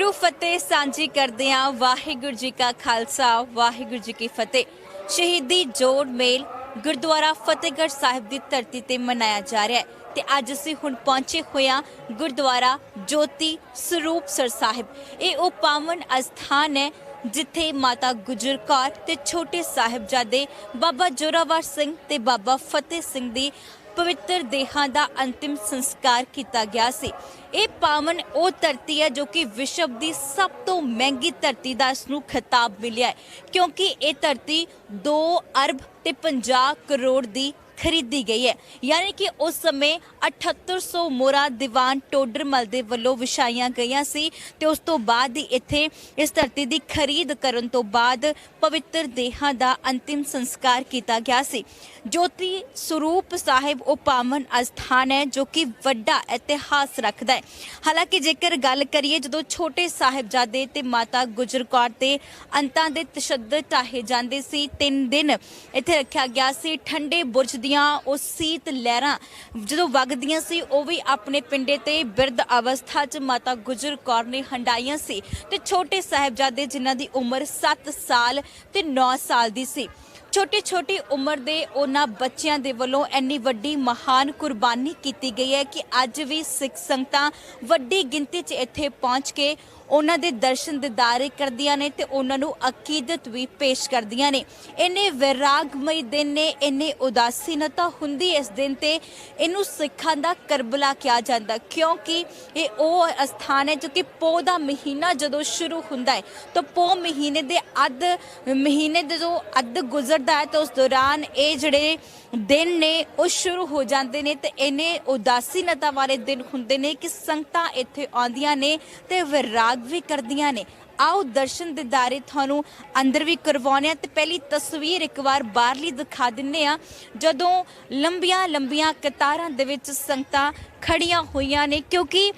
ਗੁਰੂ ਫਤਿਹ ਸਾਂਝੀ ਕਰਦੇ ਹਾਂ। ਵਾਹਿਗੁਰੂ ਜੀ ਕਾ ਖਾਲਸਾ, ਵਾਹਿਗੁਰੂ ਜੀ ਕੀ ਫਤਿਹ। ਸ਼ਹੀਦੀ ਜੋੜ ਮੇਲ ਗੁਰਦੁਆਰਾ ਫਤਿਹਗੜ੍ਹ ਸਾਹਿਬ ਦੀ ਧਰਤੀ ਤੇ ਮਨਾਇਆ ਜਾ ਰਿਹਾ ਹੈ ਤੇ ਅੱਜ ਅਸੀਂ ਹੁਣ ਪਹੁੰਚੇ ਹੋਇਆ ਗੁਰਦੁਆਰਾ ਜੋਤੀ ਸਰੂਪ ਸਰ ਸਾਹਿਬ। ਇਹ ਉਹ ਪਾਵਨ ਅਸਥਾਨ ਹੈ ਜਿੱਥੇ ਮਾਤਾ ਗੁਜਰ ਕੌਰ ਤੇ ਛੋਟੇ ਸਾਹਿਬਜ਼ਾਦੇ ਬਾਬਾ ਜੋਰਾਵਰ ਸਿੰਘ ਤੇ ਬਾਬਾ ਫਤਿਹ ਸਿੰਘ ਦੀ ਪਵਿੱਤਰ ਦੇਹਾਂ ਦਾ ਅੰਤਿਮ ਸੰਸਕਾਰ ਕੀਤਾ ਗਿਆ ਸੀ। ਇਹ ਪਾਵਨ ਉਹ ਧਰਤੀ ਹੈ ਜੋ ਕਿ ਵਿਸ਼ਵ ਦੀ ਸਭ ਤੋਂ ਮਹਿੰਗੀ ਧਰਤੀ ਦਾ ਇਸ ਨੂੰ ਖਿਤਾਬ ਮਿਲਿਆ ਹੈ। ਕਿਉਂਕਿ ਇਹ ਧਰਤੀ 2 ਅਰਬ ਤੇ 50 ਕਰੋੜ ਦੀ ਖਰੀਦੀ ਗਈ ਹੈ। ਯਾਨੀ ਕਿ ਉਸ ਸਮੇਂ 7800 ਮੋਰਾ ਦੀਵਾਨ ਟੋਡਰਮਲ ਦੇ ਵੱਲੋਂ ਵਿਛਾਈਆਂ ਗਈਆਂ ਸੀ ਤੇ ਉਸ ਤੋਂ ਬਾਅਦ ਹੀ ਇੱਥੇ ਇਸ ਧਰਤੀ ਦੀ ਖਰੀਦ ਕਰਨ ਤੋਂ ਬਾਅਦ ਪਵਿੱਤਰ ਦੇਹਾਂ ਦਾ ਅੰਤਿਮ ਸੰਸਕਾਰ ਕੀਤਾ ਗਿਆ ਸੀ। ਜੋਤੀ ਸਰੂਪ ਸਾਹਿਬ ਉਹ ਪਾਵਨ ਅਸਥਾਨ ਹੈ ਜੋ ਕਿ ਵੱਡਾ ਇਤਿਹਾਸ ਰੱਖਦਾ ਹੈ। ਹਾਲਾਂਕਿ ਜੇਕਰ ਗੱਲ ਕਰੀਏ ਜਦੋਂ ਛੋਟੇ ਸਾਹਿਬਜ਼ਾਦੇ ਤੇ ਮਾਤਾ ਗੁਜਰ ਕੌਰ ਤੇ ਅੰਤਾਂ ਦੇ ਤਸ਼ੱਦਦ ਢਾਹੇ ਜਾਂਦੇ ਸੀ, ਤਿੰਨ ਦਿਨ ਇੱਥੇ ਰੱਖਿਆ ਗਿਆ ਸੀ। ਠੰਡੇ ਬੁਰਜ ਦੀ ਦੀਆਂ ਉਹ ਸੀਤ ਲਹਿਰਾਂ ਜਦੋਂ ਵਗਦੀਆਂ ਸੀ, ਉਹ ਵੀ ਆਪਣੇ ਪਿੰਡੇ ਤੇ ਬਿਰਧ ਅਵਸਥਾ 'ਚ ਮਾਤਾ ਗੁਜਰ ਕੌਰ ਨੇ ਹੰਡਾਈਆਂ ਸੀ ਤੇ ਛੋਟੇ ਸਾਹਿਬਜ਼ਾਦੇ ਜਿਨ੍ਹਾਂ ਦੀ ਉਮਰ 7 ਸਾਲ ਤੇ 9 ਸਾਲ ਦੀ ਸੀ। ਛੋਟੀ ਛੋਟੀ ਉਮਰ ਦੇ ਉਹਨਾਂ ਬੱਚਿਆਂ ਦੇ ਵੱਲੋਂ ਇੰਨੀ ਵੱਡੀ ਮਹਾਨ ਕੁਰਬਾਨੀ ਕੀਤੀ ਗਈ ਹੈ ਕਿ ਅੱਜ ਵੀ ਸਿੱਖ ਸੰਗਤਾਂ ਵੱਡੀ ਗਿਣਤੀ 'ਚ ਇੱਥੇ ਪਹੁੰਚ ਕੇ ਉਹਨਾਂ ਦੇ ਦਰਸ਼ਨ ਦਿਦਾਰੇ ਕਰਦੀਆਂ ਨੇ ਤੇ ਉਹਨਾਂ ਨੂੰ ਅਕੀਦਤ ਵੀ ਪੇਸ਼ ਕਰਦੀਆਂ ਨੇ। ਇੰਨੇ ਵਿਰਾਗਮਈ ਦਿਨ ਨੇ, ਇੰਨੇ ਉਦਾਸੀਨਤਾ ਹੁੰਦੀ ਇਸ ਦਿਨ ਤੇ ਇਹਨੂੰ ਸਿੱਖਾਂ ਦਾ ਕਰਬਲਾ ਕਿਹਾ ਜਾਂਦਾ ਕਿਉਂਕਿ ਇਹ ਉਹ ਅਸਥਾਨ ਹੈ ਜੋ ਕਿ ਪੋਹ ਦਾ ਮਹੀਨਾ ਜਦੋਂ ਸ਼ੁਰੂ ਹੁੰਦਾ ਹੈ, ਤਾਂ ਪੋਹ ਮਹੀਨੇ ਦੇ ਅੱਧ ਮਹੀਨੇ ਦੇ ਜੋ ਅੱਧ ਗੁਜ਼ਰਦਾ ਹੈ, ਤਾਂ ਉਸ ਦੌਰਾਨ ਇਹ ਜਿਹੜੇ ਦਿਨ ਨੇ, ਉਹ ਸ਼ੁਰੂ ਹੋ ਜਾਂਦੇ ਨੇ ਤੇ ਇਹਨੇ ਉਦਾਸੀਨਤਾ ਵਾਲੇ ਦਿਨ ਹੁੰਦੇ ਨੇ ਕਿ ਸੰਗਤਾਂ ਇੱਥੇ ਆਉਂਦੀਆਂ ਨੇ ਤੇ ਵਿਰਾਗ ਵੀ ਕਰਦੀਆਂ ਨੇ। ਆਓ ਦਰਸ਼ਨ ਦਿਦਾਰੇ ਤੁਹਾਨੂੰ ਅੰਦਰ ਵੀ ਕਰਵਾਉਣੇ ਆ ਤੇ ਪਹਿਲੀ ਤਸਵੀਰ ਇੱਕ ਵਾਰ ਬਾਹਰਲੀ ਦਿਖਾ ਦਿੰਨੇ ਆ ਜਦੋਂ ਲੰਬੀਆਂ ਲੰਬੀਆਂ ਕਤਾਰਾਂ ਦੇ ਵਿੱਚ ਸੰਗਤਾਂ ਖੜੀਆਂ ਹੋਈਆਂ ਨੇ, ਕਿਉਂਕਿ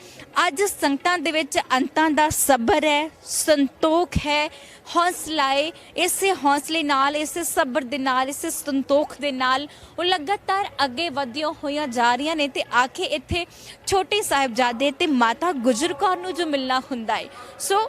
ਅੱਜ ਸੰਗਤਾਂ ਦੇ ਵਿੱਚ ਅੰਤਾਂ ਦਾ ਸਬਰ ਹੈ, ਸੰਤੋਖ ਹੈ, ਹੌਸਲਾ ਹੈ। ਇਸੇ ਹੌਸਲੇ ਨਾਲ, ਇਸੇ ਸਬਰ ਦੇ ਨਾਲ, ਇਸੇ ਸੰਤੋਖ ਦੇ ਨਾਲ ਉਹ ਲਗਾਤਾਰ ਅੱਗੇ ਵਧੀਆਂ ਹੋਈਆਂ ਜਾ ਰਹੀਆਂ ਨੇ ਤੇ ਆਖੇ ਇੱਥੇ ਛੋਟੇ ਸਾਹਿਬਜ਼ਾਦੇ ਤੇ ਮਾਤਾ ਗੁਜਰ ਕੌਰ ਨੂੰ ਜੋ ਮਿਲਣਾ ਹੁੰਦਾ ਹੈ। ਸੋ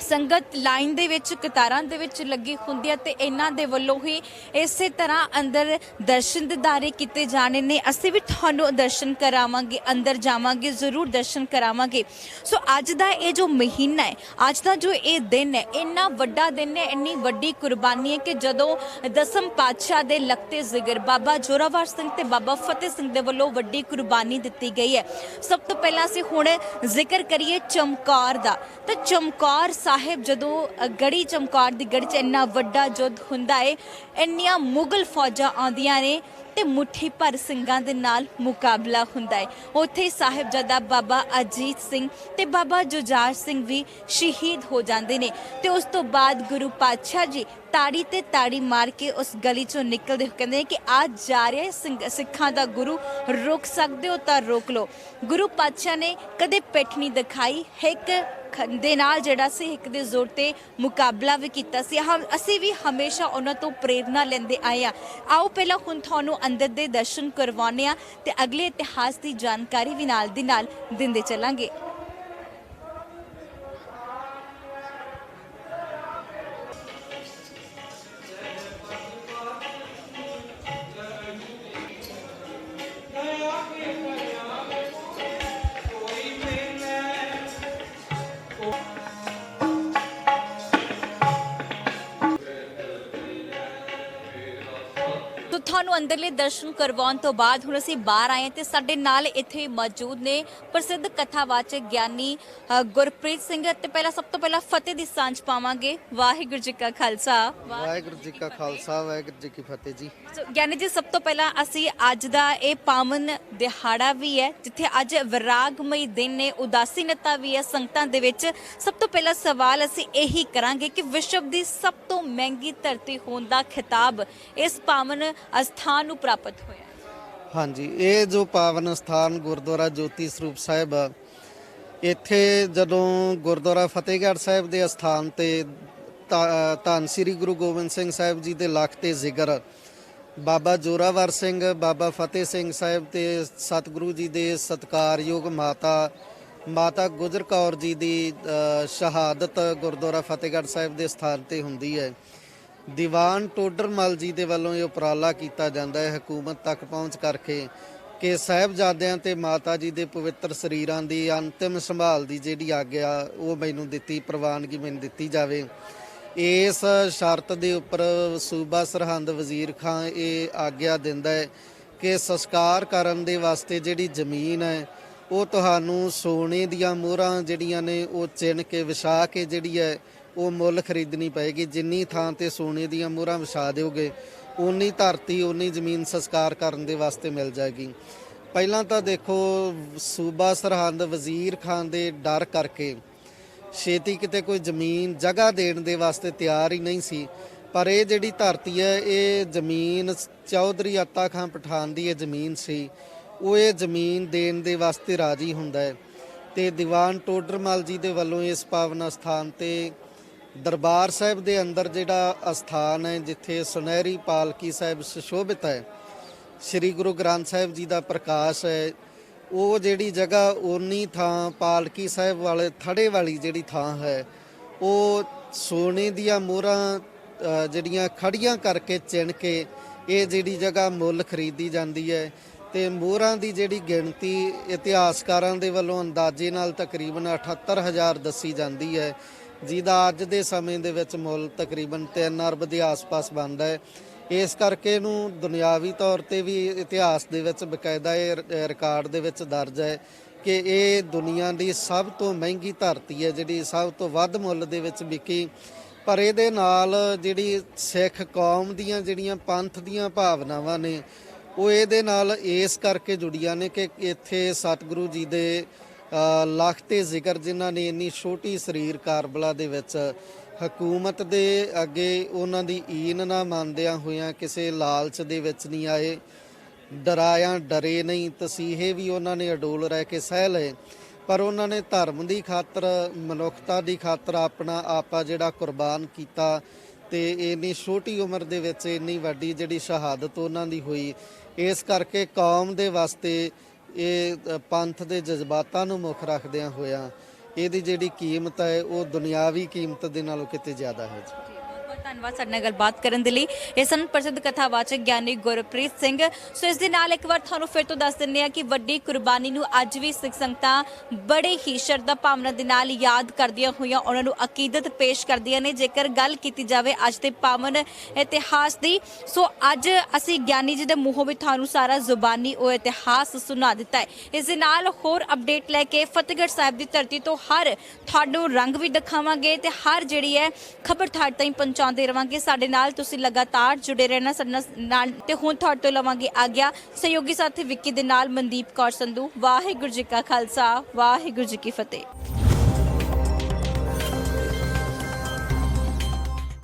ਸੰਗਤ ਲਾਈਨ ਦੇ ਵਿੱਚ, ਕਤਾਰਾਂ ਦੇ ਵਿੱਚ ਲੱਗੀ ਹੁੰਦੀ ਹੈ ਤੇ ਇਹਨਾਂ ਦੇ ਵੱਲੋਂ ਹੀ ਇਸੇ ਤਰ੍ਹਾਂ ਅੰਦਰ ਦਰਸ਼ਨ ਦਿਦਾਰੇ ਕੀਤੇ ਜਾਣੇ ਨੇ। ਅਸੀਂ ਵੀ ਤੁਹਾਨੂੰ ਦਰਸ਼ਨ ਕਰਾਵਾਂਗੇ, ਅੰਦਰ ਜਾਵਾਂਗੇ, ਜ਼ਰੂਰ ਦਰਸ਼ਨ ਕਰਾਵਾਂਗੇ। ਸੋ ਅੱਜ ਦਾ ਇਹ ਜੋ ਮਹੀਨਾ ਹੈ, ਅੱਜ ਦਾ ਜੋ ਇਹ ਦਿਨ ਹੈ, ਇੰਨਾ ਵੱਡਾ ਦਿਨ ਹੈ, ਇੰਨੀ ਵੱਡੀ ਕੁਰਬਾਨੀ ਹੈ ਕਿ ਜਦੋਂ ਦਸਮ ਪਾਤਸ਼ਾਹ ਦੇ ਲਖਤੇ ਜ਼ਿਗਰ ਬਾਬਾ ਜੋਰਾਵਰ ਸਿੰਘ ਤੇ ਬਾਬਾ ਫਤਿਹ ਸਿੰਘ ਦੇ ਵੱਲੋਂ ਵੱਡੀ ਕੁਰਬਾਨੀ ਦਿੱਤੀ ਗਈ ਹੈ। ਸਭ ਤੋਂ ਪਹਿਲਾਂ ਅਸੀਂ ਹੁਣ ਜ਼ਿਕਰ ਕਰੀਏ ਚਮਕੌਰ ਦਾ। ਤਾਂ ਚਮਕੌਰ ਸਾਹਿਬ, ਜਦੋਂ ਗੜੀ ਚਮਕੌਰ ਦੀ ਗੜੀ 'ਚ ਇੰਨਾ ਵੱਡਾ ਯੁੱਧ ਹੁੰਦਾ ਏ, ਇੰਨੀਆਂ ਮੁਗਲ ਫੌਜਾਂ ਆਉਂਦੀਆਂ ਨੇ ਤੇ ਮੁੱਠੀ ਭਰ ਸਿੰਘਾਂ ਦੇ ਨਾਲ ਮੁਕਾਬਲਾ ਹੁੰਦਾ ਹੈ ਉੱਥੇ ਸਾਹਿਬਜ਼ਾਦਾ ਬਾਬਾ ਅਜੀਤ ਸਿੰਘ ਤੇ ਬਾਬਾ ਜੁਝਾਰ ਸਿੰਘ ਵੀ ਸ਼ਹੀਦ ਹੋ ਜਾਂਦੇ ਨੇ ਤੇ ਉਸ ਤੋਂ ਬਾਅਦ ਗੁਰੂ ਪਾਤਸ਼ਾਹ ਜੀ ਤਾੜੀ ਤੇ ਤਾੜੀ ਮਾਰ ਕੇ ਉਸ ਗਲੀ ਚੋਂ ਨਿਕਲਦੇ ਹੋਏ ਕਹਿੰਦੇ ਨੇ ਕਿ ਆ ਜਾ ਰਿਹਾ ਸਿੰਘ- ਸਿੱਖਾਂ ਦਾ ਗੁਰੂ, ਰੋਕ ਸਕਦੇ ਹੋ ਤਾਂ ਰੋਕ ਲਓ। ਗੁਰੂ ਪਾਤਸ਼ਾਹ ਨੇ ਕਦੇ ਪਿੱਠ ਨਹੀਂ ਦਿਖਾਈ, ਇੱਕ ਦੇ ਨਾਲ ਜਿਹੜਾ ਸੀ ਇੱਕ ਦੇ ਜ਼ੋਰ ਤੇ ਮੁਕਾਬਲਾ ਵੀ ਕੀਤਾ ਸੀ। ਹਮ ਅਸੀਂ ਵੀ ਹਮੇਸ਼ਾ ਉਹਨਾਂ ਤੋਂ ਪ੍ਰੇਰਨਾ ਲੈਂਦੇ ਆਏ ਆ ਆਓ ਪਹਿਲਾਂ ਹੁਣ ਤੁਹਾਨੂੰ ਅੰਦਰ ਦੇ ਦਰਸ਼ਨ ਕਰਵਾਉਂਦੇ ਆ ਤੇ ਅਗਲੇ ਇਤਿਹਾਸ ਦੀ ਜਾਣਕਾਰੀ ਵੀ ਨਾਲ ਦੀ ਨਾਲ ਦਿੰਦੇ ਚੱਲਾਂਗੇ। ਤੁਹਾਨੂੰ ਅੰਦਰਲੇ ਦਰਸ਼ਨ ਕਰਵਾਉਣ ਤੋਂ ਬਾਅਦ ਹੁਣ ਅਸੀਂ ਬਾਹਰ ਆਏ ਤੇ ਸਾਡੇ ਨਾਲ ਇੱਥੇ ਮੌਜੂਦ ਨੇ ਪ੍ਰਸਿੱਧ ਕਥਾਵਾਚਕ ਗਿਆਨੀ ਗੁਰਪ੍ਰੀਤ ਸਿੰਘ ਤੇ ਪਹਿਲਾਂ ਸਭ ਤੋਂ ਪਹਿਲਾਂ ਫਤਿਹ ਦੀ ਸਾਂਝ ਪਾਵਾਂਗੇ। ਵਾਹਿਗੁਰੂ ਜੀ ਕਾ ਖਾਲਸਾ। ਵਾਹਿ- ਵਾਹਿਗੁਰੂ ਜੀ ਕਾ ਖਾਲਸਾ ਵਾਹਿਗੁਰੂ ਜੀ ਕੀ ਫਤਿਹ ਜੀ ਗਿਆਨੀ ਜੀ ਸਭ ਤੋਂ ਪਹਿਲਾਂ ਅਸੀਂ ਅੱਜ ਦਾ ਇਹ ਪਾਵਨ ਦਿਹਾੜਾ ਵੀ ਹੈ ਜਿੱਥੇ ਅੱਜ ਵਿਰਾਗਮਈ ਦਿਨ ਨੇ ਉਦਾਸੀਨਤਾ ਵੀ ਹੈ ਸੰਗਤਾਂ ਦੇ ਵਿੱਚ ਸਭ ਤੋਂ ਪਹਿਲਾ ਸਵਾਲ ਅਸੀਂ ਇਹੀ ਕਰਾਂਗੇ ਕਿ ਵਿਸ਼ਵ ਦੀ ਸਭ ਤੋਂ ਮਹਿੰਗੀ ਧਰਤੀ ਹੋਣ ਦਾ ਖਿਤਾਬ ਇਸ ਪਾਵਨ ਸਥਾਨ ਨੂੰ ਪ੍ਰਾਪਤ ਹੋਇਆ ਹਾਂਜੀ ਇਹ ਜੋ ਪਾਵਨ ਸਥਾਨ ਗੁਰਦੁਆਰਾ ਜੋਤੀ ਸਰੂਪ ਸਾਹਿਬ ਆ, ਇੱਥੇ ਜਦੋਂ ਗੁਰਦੁਆਰਾ ਫਤਿਹਗੜ੍ਹ ਸਾਹਿਬ ਦੇ ਅਸਥਾਨ ਤੇ ਧੰਨ ਸ੍ਰੀ ਗੁਰੂ ਗੋਬਿੰਦ ਸਿੰਘ ਸਾਹਿਬ ਜੀ ਦੇ ਲਖ ਤੇ ਜ਼ਿਕਰ ਬਾਬਾ ਜੋਰਾਵਰ ਸਿੰਘ ਬਾਬਾ ਫਤਿਹ ਸਿੰਘ ਸਾਹਿਬ ਤੇ ਸਤਿਗੁਰੂ ਜੀ ਦੇ ਸਤਕਾਰਯੋਗ ਮਾਤਾ ਮਾਤਾ ਗੁਜਰ ਕੌਰ ਜੀ ਦੀ ਸ਼ਹਾਦਤ ਗੁਰਦੁਆਰਾ ਫਤਿਹਗੜ੍ਹ ਸਾਹਿਬ ਦੇ ਸਥਾਨ ਤੇ ਹੁੰਦੀ ਹੈ। ਦੀਵਾਨ ਟੋਡਰਮਲ ਜੀ ਦੇ ਵੱਲੋਂ ਇਹ ਉਪਰਾਲਾ ਕੀਤਾ ਜਾਂਦਾ ਹੈ। ਹਕੂਮਤ ਤੱਕ ਪਹੁੰਚ ਕਰਕੇ ਕਿ ਸਾਹਿਬਜ਼ਾਦਿਆਂ ਤੇ ਮਾਤਾ ਜੀ ਦੇ ਪਵਿੱਤਰ ਸਰੀਰਾਂ ਦੀ ਅੰਤਿਮ ਸੰਭਾਲ ਦੀ ਜਿਹੜੀ ਆਗਿਆ ਉਹ ਮੈਨੂੰ ਦਿੱਤੀ, ਪ੍ਰਵਾਨਗੀ ਮੈਨੂੰ ਦਿੱਤੀ ਜਾਵੇ। ਇਸ ਸ਼ਰਤ ਦੇ ਉੱਪਰ ਸੂਬਾ ਸਰਹੰਦ ਵਜ਼ੀਰ ਖਾਂ ਇਹ ਆਗਿਆ ਦਿੰਦਾ ਹੈ ਕਿ ਸੰਸਕਾਰ ਕਰਨ ਦੇ ਵਾਸਤੇ ਜਿਹੜੀ ਜ਼ਮੀਨ ਹੈ, ਉਹ ਤੁਹਾਨੂੰ ਸੋਨੇ ਦੀਆਂ ਮੋਹਰਾਂ ਜਿਹੜੀਆਂ ਨੇ ਉਹ ਚਿਣ ਕੇ ਵਿਛਾ ਕੇ ਜਿਹੜੀ ਹੈ ਉਹ ਮੁੱਲ ਖਰੀਦਣੀ ਪਏਗੀ। ਜਿੰਨੀ ਥਾਂ ਤੇ ਸੋਨੇ ਦੀਆਂ ਮੋਹਰਾਂ ਵਿਛਾ ਦਿਓਗੇ ਉਨੀ ਧਰਤੀ ਉਨੀ ਜ਼ਮੀਨ ਸੰਸਕਾਰ ਕਰਨ ਦੇ ਵਾਸਤੇ ਮਿਲ ਜਾਏਗੀ। ਪਹਿਲਾਂ ਤਾਂ ਦੇਖੋ, ਸੂਬਾ ਸਰਹੰਦ ਵਜ਼ੀਰ ਖਾਨ ਦੇ ਡਰ ਕਰਕੇ ਛੇਤੀ ਕਿਤੇ ਕੋਈ ਜ਼ਮੀਨ ਜਗ੍ਹਾ ਦੇਣ ਦੇ ਵਾਸਤੇ ਤਿਆਰ ਹੀ ਨਹੀਂ ਸੀ। ਪਰ ਇਹ ਜਿਹੜੀ ਧਰਤੀ ਹੈ, ਇਹ ਜ਼ਮੀਨ ਚੌਧਰੀ ਅੱਤਾ ਖਾਨ ਪਠਾਨ ਦੀ ਇਹ ਜ਼ਮੀਨ ਸੀ, ਉਹ ਇਹ ਜ਼ਮੀਨ ਦੇਣ ਦੇ ਵਾਸਤੇ ਰਾਜੀ ਹੁੰਦਾ ਹੈ। ਤੇ ਦੀਵਾਨ ਟੋਡਰਮਲ ਜੀ ਦੇ ਵੱਲੋਂ ਇਸ ਪਾਵਨ ਸਥਾਨ ਤੇ ਦਰਬਾਰ ਸਾਹਿਬ ਦੇ ਅੰਦਰ ਜਿਹੜਾ ਅਸਥਾਨ ਹੈ, ਜਿੱਥੇ ਸੁਨਹਿਰੀ ਪਾਲਕੀ ਸਾਹਿਬ ਸੁਸ਼ੋਭਿਤ ਹੈ, ਸ੍ਰੀ ਗੁਰੂ ਗ੍ਰੰਥ ਸਾਹਿਬ ਜੀ ਦਾ ਪ੍ਰਕਾਸ਼ ਹੈ, ਉਹ ਜਿਹੜੀ ਜਗ੍ਹਾ ਓਨੀ ਥਾਂ ਪਾਲਕੀ ਸਾਹਿਬ ਵਾਲੇ ਥੜੇ ਵਾਲੀ ਜਿਹੜੀ ਥਾਂ ਹੈ, ਉਹ ਸੋਨੇ ਦੀਆਂ ਮੋਹਰਾਂ ਜਿਹੜੀਆਂ ਖੜੀਆਂ ਕਰਕੇ ਚਿਣ ਕੇ ਇਹ ਜਿਹੜੀ ਜਗ੍ਹਾ ਮੁੱਲ ਖਰੀਦੀ ਜਾਂਦੀ ਹੈ ਤੇ ਮੋਹਰਾਂ ਦੀ ਜਿਹੜੀ ਗਿਣਤੀ ਇਤਿਹਾਸਕਾਰਾਂ ਦੇ ਵੱਲੋਂ ਅੰਦਾਜ਼ੇ ਨਾਲ ਤਕਰੀਬਨ 78000 ਦੱਸੀ ਜਾਂਦੀ ਹੈ ਜਿਹਦਾ ਅੱਜ ਦੇ ਸਮੇਂ ਦੇ ਵਿੱਚ ਮੁੱਲ ਤਕਰੀਬਨ 3 ਅਰਬ ਦੇ ਆਸ-ਪਾਸ ਬਣਦਾ ਹੈ। ਇਸ ਕਰਕੇ ਇਹਨੂੰ ਦੁਨਿਆਵੀ ਤੌਰ ਤੇ ਵੀ ਇਤਿਹਾਸ ਦੇ ਵਿੱਚ ਬਕਾਇਦਾ ਇਹ ਰਿਕਾਰਡ ਦੇ ਵਿੱਚ ਦਰਜ ਹੈ ਕਿ ਇਹ ਦੁਨੀਆ ਦੀ ਸਭ ਤੋਂ ਮਹਿੰਗੀ ਧਰਤੀ ਹੈ, ਜਿਹੜੀ ਸਭ ਤੋਂ ਵੱਧ ਮੁੱਲ ਦੇ ਵਿੱਚ ਵਿਕੀ। ਪਰ ਇਹਦੇ ਨਾਲ ਜਿਹੜੀ ਸਿੱਖ ਕੌਮ ਦੀਆਂ ਜਿਹੜੀਆਂ ਪੰਥ ਦੀਆਂ ਭਾਵਨਾਵਾਂ ਨੇ, ਉਹ ਇਹਦੇ ਨਾਲ ਇਸ ਕਰਕੇ ਜੁੜੀਆਂ ਨੇ ਕਿ ਇੱਥੇ ਸਤਿਗੁਰੂ ਜੀ ਦੇ ਲੱਖ ਤੇ ਜ਼ਿਕਰ ਜਿਨ੍ਹਾਂ ਨੇ ਇੰਨੀ ਛੋਟੀ ਸਰੀਰ ਕਾਰਬਲਾ ਦੇ ਵਿੱਚ ਹਕੂਮਤ ਦੇ ਅੱਗੇ ਉਹਨਾਂ ਦੀ ਈਨ ਨਾ ਮੰਨਦਿਆਂ ਹੋਇਆਂ ਕਿਸੇ ਲਾਲਚ ਦੇ ਵਿੱਚ ਨਹੀਂ ਆਏ, ਡਰਾਇਆ, ਡਰੇ ਨਹੀਂ, ਤਸੀਹੇ ਵੀ ਉਹਨਾਂ ਨੇ ਅਡੋਲ ਰਹਿ ਕੇ ਸਹਿ ਲਏ। ਪਰ ਉਹਨਾਂ ਨੇ ਧਰਮ ਦੀ ਖਾਤਰ, ਮਨੁੱਖਤਾ ਦੀ ਖਾਤਰ ਆਪਣਾ ਆਪਾ ਜਿਹੜਾ ਕੁਰਬਾਨ ਕੀਤਾ ਤੇ ਇੰਨੀ ਛੋਟੀ ਉਮਰ ਦੇ ਵਿੱਚ ਇੰਨੀ ਵੱਡੀ ਜਿਹੜੀ ਸ਼ਹਾਦਤ ਉਹਨਾਂ ਦੀ ਹੋਈ। ਇਸ ਕਰਕੇ ਕੌਮ ਦੇ ਵਾਸਤੇ ਇਹ ਪੰਥ ਦੇ ਜਜ਼ਬਾਤਾਂ ਨੂੰ ਮੁੱਖ ਰੱਖਦਿਆਂ ਹੋਇਆਂ ਇਹਦੀ ਜਿਹੜੀ ਕੀਮਤ ਹੈ, ਉਹ ਦੁਨਿਆਵੀ ਕੀਮਤ ਦੇ ਨਾਲੋਂ ਕਿਤੇ ਜ਼ਿਆਦਾ ਹੈ ਜੀ। ਧੰਨਵਾਦ, ਸਾਡੇ ਨਾਲ ਗੱਲਬਾਤ ਕਰਨ ਦੇ ਲਈ। ਇਹ ਸਨ ਪ੍ਰਸਿੱਧ ਕਥਾਵਾਚਕ ਗਿਆਨੀ ਗੁਰਪ੍ਰੀਤ ਸਿੰਘ। ਸੋ ਇਸ ਦੇ ਨਾਲ ਇੱਕ ਵਾਰ ਤੁਹਾਨੂੰ ਫਿਰ ਤੋਂ ਦੱਸ ਦਿੰਦੇ ਆ ਕਿ ਵੱਡੀ ਕੁਰਬਾਨੀ ਨੂੰ ਅੱਜ ਵੀ ਸਿੱਖ ਸੰਗਤਾਂ ਬੜੇ ਹੀ ਸ਼ਰਧਾ ਭਾਵਨਾ ਦੇ ਨਾਲ ਯਾਦ ਕਰਦੀਆਂ ਹੋਈਆਂ, ਉਹਨਾਂ ਨੂੰ ਅਕੀਦਤ ਪੇਸ਼ ਕਰਦੀਆਂ ਨੇ। ਜੇਕਰ ਗੱਲ ਕੀਤੀ ਜਾਵੇ ਅੱਜ ਦੇ ਪਾਵਨ ਇਤਿਹਾਸ ਦੀ, ਸੋ ਅੱਜ ਅਸੀਂ ਗਿਆਨੀ ਜੀ ਦੇ ਮੂੰਹੋਂ ਵੀ ਤੁਹਾਨੂੰ ਸਾਰਾ ਜ਼ੁਬਾਨੀ ਉਹ ਇਤਿਹਾਸ ਸੁਣਾ ਦਿੱਤਾ ਹੈ। ਇਸ ਦੇ ਨਾਲ ਹੋਰ ਅਪਡੇਟ ਲੈ ਕੇ ਫਤਿਹਗੜ੍ਹ ਸਾਹਿਬ ਦੀ ਧਰਤੀ ਤੋਂ ਹਰ ਤੁਹਾਨੂੰ ਰੰਗ ਵੀ ਦਿਖਾਵਾਂਗੇ ਤੇ ਹਰ ਜਿਹੜੀ ਹੈ ਖਬਰ ਤੁਹਾਡੇ ਤਾਈਂ ਪਹੁੰਚਾਉਂਦੇ ਰਵਾਂਗੇ। ਸਾਡੇ ਨਾਲ ਤੁਸੀਂ ਲਗਾਤਾਰ ਜੁੜੇ ਰਹਿਣਾ ਸਾਡੇ ਨਾਲ ਤੇ ਹੁਣ ਤੁਹਾਡੇ ਤੋਂ ਲਵਾਂਗੇ ਆਗਿਆ। ਸਹਿਯੋਗੀ ਸਾਥੀ ਵਿੱਕੀ ਦੇ ਨਾਲ ਮਨਦੀਪ ਕੌਰ ਸੰਧੂ। ਵਾਹਿਗੁਰੂ ਜੀ ਕਾ ਖਾਲਸਾ, ਵਾਹਿਗੁਰੂ ਜੀ ਕੀ ਫਤਿਹ।